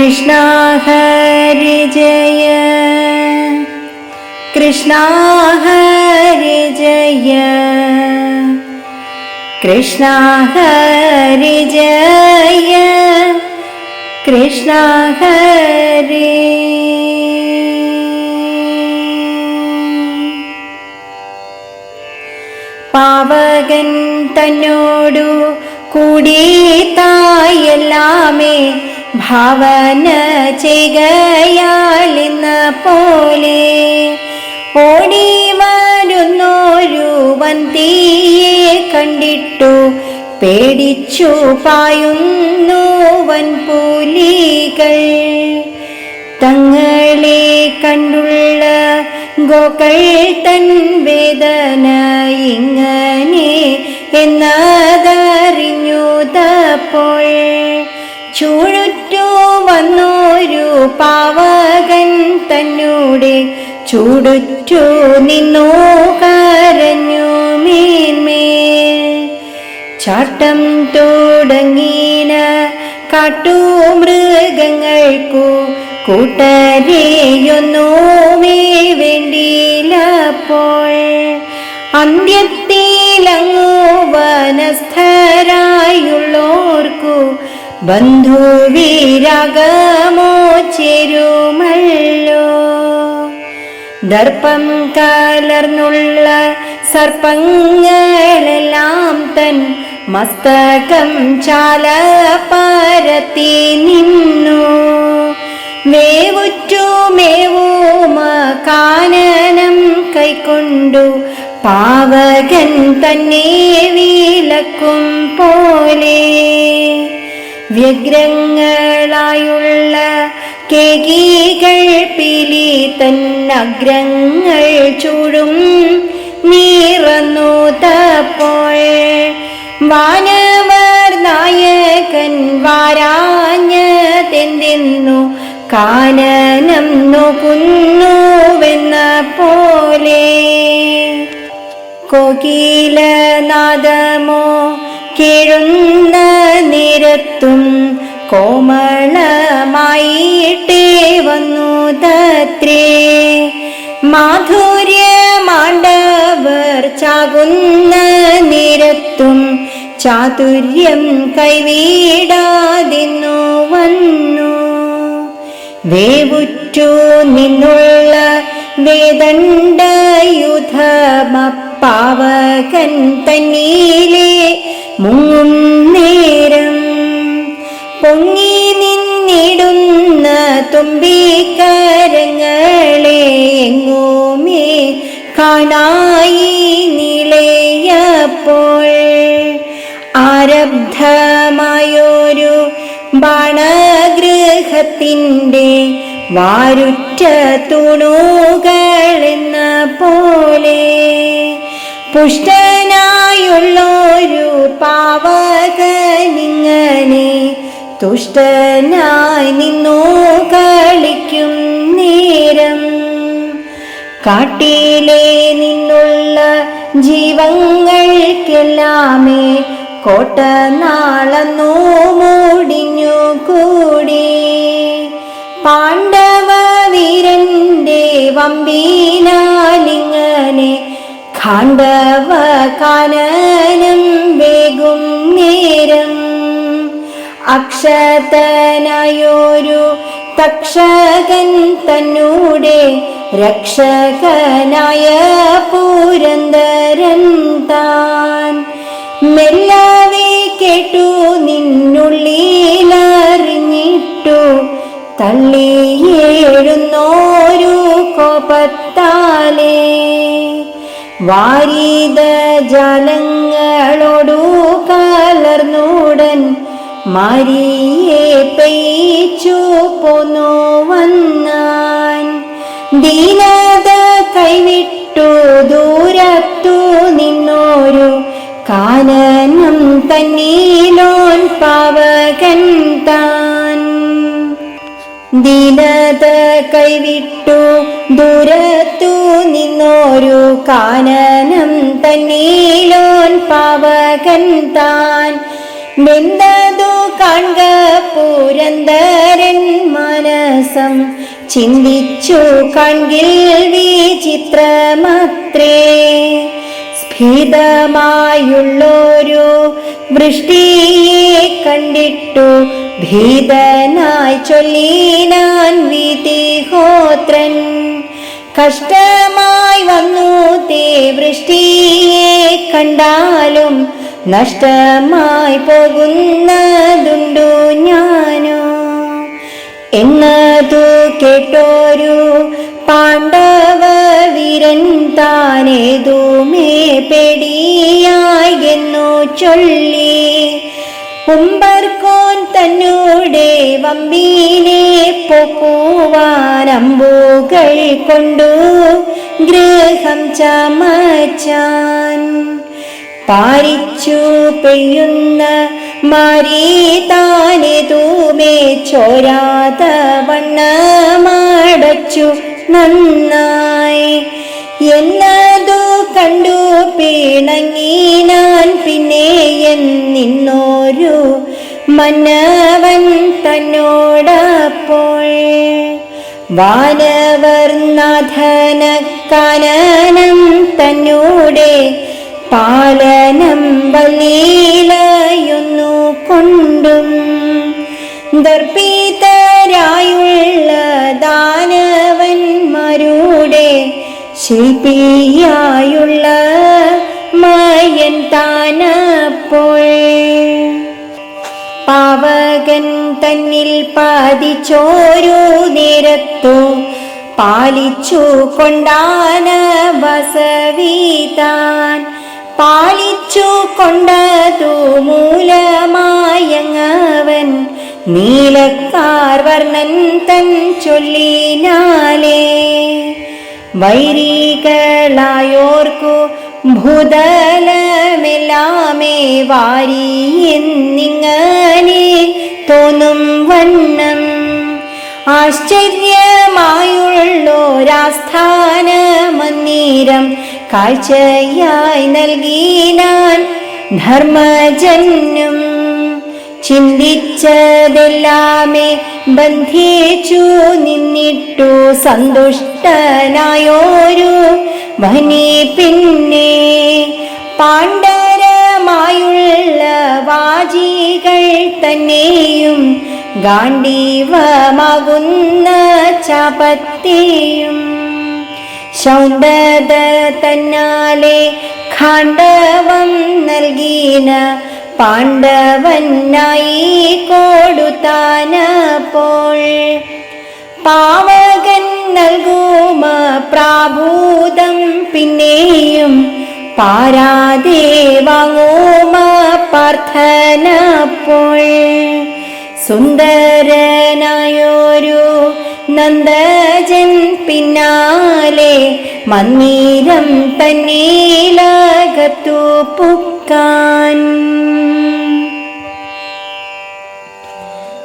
കൃഷ്ണ ഹരി ജയ കൃഷ്ണ ഹരി ജയ കൃഷ്ണ ഹരി ജയ കൃഷ്ണ ഹരി പാവകൻ തന്നോടു കൂടി തായെല്ലാമേ ഭാവന ചെയ്യുന്ന പോലെ ഓടി വരുന്നൊരു വന്തിയെ കണ്ടിട്ടു പേടിച്ചു പായുന്നു വൻ പുലികൾ. തങ്ങളെ കണ്ടുള്ള ഗോകൾ തൻ വേദന ഇങ്ങനെ എന്നതറിഞ്ഞു തപ്പോൾ ചൂഴുറ്റു വന്നൊരു പാവകൻ തന്നൂടെ. ചൂടുറ്റു നിന്നു കരഞ്ഞു മേന്മേൽ ചാട്ടം തുടങ്ങിന കാട്ടുമൃഗങ്ങൾക്കു കൂട്ടരെയൊന്നുമേ വേണ്ടിയിലപ്പോൾ അന്ത്യത്തിലങ്ങു വനസ്ഥരായുള്ളോർക്കു ബന്ധുവിരാഗമോ ചേരുമല്ലോ ദർപ്പം കലർന്നുള്ള സർപ്പങ്ങളെല്ലാം തൻ മസ്തകം ചാല പരത്തി നിന്നു. വേവുറ്റു മേവോമ കാനനം കൈക്കൊണ്ടു പാവകൻ തന്നെ വീലക്കും പോലെ. വ്യഗ്രങ്ങളായുള്ള കേകീകൾ പിലി തന്നഗ്രങ്ങൾ ചൂടും നീറന്നു തപ്പോൾ വാനവർ നായകൻ വാരാഞ്ഞതെന്തെന്നു കാനനം നോക്കുന്നുവെന്ന പോലെ കോകിലനാദമോ കേഴുന്ന നിരത്തും കോമളമായിട്ടേ വന്നു തത്രേ മാധുര്യമാണ്ടവർ ചാകുന്ന നിരത്തും ചാതുര്യം കൈവീടാതിന്നു വന്നു. വേവുറ്റു നിന്നുള്ള വേദണ്ഡയുധമപ്പാവകൻ തന്നീലേ മുങ്ങും നേരം പൊങ്ങി നിന്നിടുന്ന തുമ്പിക്കരങ്ങളെ എങ്ങുമേ കാണായി നിളയപ്പോൾ ആരബ്ധമായൊരു ബാണഗൃഹത്തിന്റെ വാരുറ്റ തുണുകളെന്ന പോലെ പുഷ്ടനായുള്ളൊരു പാവകനിങ്ങനെ തുഷ്ടനായി നിന്നു കളിക്കും നേരം. കാട്ടിലെ നിന്നുള്ള ജീവങ്ങൾക്കെല്ലാമേ കോട്ട നാളന്നു മൂടിഞ്ഞു കൂടി. പാണ്ഡവ വീരന്റെ വമ്പീനാലിങ്ങനെ ഖാണ്ഡവ കാനനം വേഗും നേരം അക്ഷതനായൊരു തക്ഷകൻ തന്നൂടെ രക്ഷകനായ പൂരന്തരൻ താൻ. മെല്ലവേ കേട്ടു നിന്നുള്ളിലറിഞ്ഞിട്ടു തള്ളിയേഴുന്നോരു കോപത്താലേ. വാരീത ജലങ്ങളോടു കലർന്നുടൻ മാരിയെ പെയ്ച്ചു പോന്നു വന്നാൻ. ദീനത കൈവിട്ടു ദൂരത്തു നിന്നോരു കാനനം തന്നീലോൻ പാവകൻ ദീനത കൈവിട്ടു ദൂരത്തു നിന്നോരു കാനനം തന്നീലോൻ പാവകൻ താൻ. വെന്തതു കാൺക പുരന്തരൻ മനസം ചിന്തിച്ചു കാൺകിൽ വിചിത്രമത്രേ. സ്ഫീതമായുള്ളൊരു വൃഷ്ടിയെ കണ്ടിട്ടു ഭീതനായി ചൊല്ലിനാൻ വിധിഹോത്രൻ കഷ്ടമായി വന്നു തേ വൃഷ്ടിയെ കണ്ടാലും നഷ്ടമായി പോകുന്നതുണ്ടു ഞാനോ. എന്നതു കേട്ടോരു പാണ്ഡവ വീരൻ താനേതുമേ പെടിയായി എന്നു ചൊല്ലി. ഉമ്പർക്കോൻ തന്നൂടെ വമ്പീനെ പൊക്കുവാനമ്പൂകൾ കൊണ്ടു ഗ്രഹം ചമച്ചാൻ. പാരിച്ചു പെയ്യുന്ന മാരി താനെ തൂമേ ചോരാത വണ്ണമടച്ചു നന്നായി. എന്നതു കണ്ടു പിണങ്ങി ഞാൻ പിന്നെ എന്നിന്നോരു മനവൻ തന്നോടപ്പോൾ. വാനവർ നാഥന കനനം തന്നോടെ പാലനം വലീലയൊന്നു കൊണ്ടും. ദർപ്പിതരായുള്ള ശില്പിയായുള്ള മായൻ താനപ്പോൾ. പാവകൻ തന്നിൽ പാതിച്ചോരു നിരത്തു പാലിച്ചു കൊണ്ടാന വസവീതാൻ. പാലിച്ചു കൊണ്ടതു മൂലമായങ്ങവൻ നീലക്കാർ വർണൻ തൻ ചൊല്ലിനാലേ. വൈരികളായോർക്കു ഭൂതലമെല്ലാമേ വാരി എന്നിങ്ങനെ തോന്നും വണ്ണം. ആശ്ചര്യമായുള്ളോരാസ്ഥാന മന്ദിരം കാഴ്ചയായി നൽകിനാൻ ധർമ്മജന്യം ചിന്തിച്ചതെല്ലാമേ ബന്ധിച്ചു നിന്നിട്ടു സന്തുഷ്ടനായോരു വനി പിന്നെ. പാണ്ഡരമായുള്ള വാജികൾ തന്നെയും ഗാണ്ഡീവമാകുന്ന ചാപത്തെയും ശൗണ്ടത തന്നാലെ ഖാണ്ഡവം നൽകീന പാണ്ഡവനായി കൊടുത്താനപ്പോൾ പാവകൻ നൽകുമ പ്രാഭൂതം പിന്നെയും പാരാതെ വാങ്ങുമ പ്രാർത്ഥനപ്പോൾ. സുന്ദരനായൊരു നന്ദജൻ പിന്നാലെ മന്ദിരം തന്നീലകത്തു പുക്കാൻ.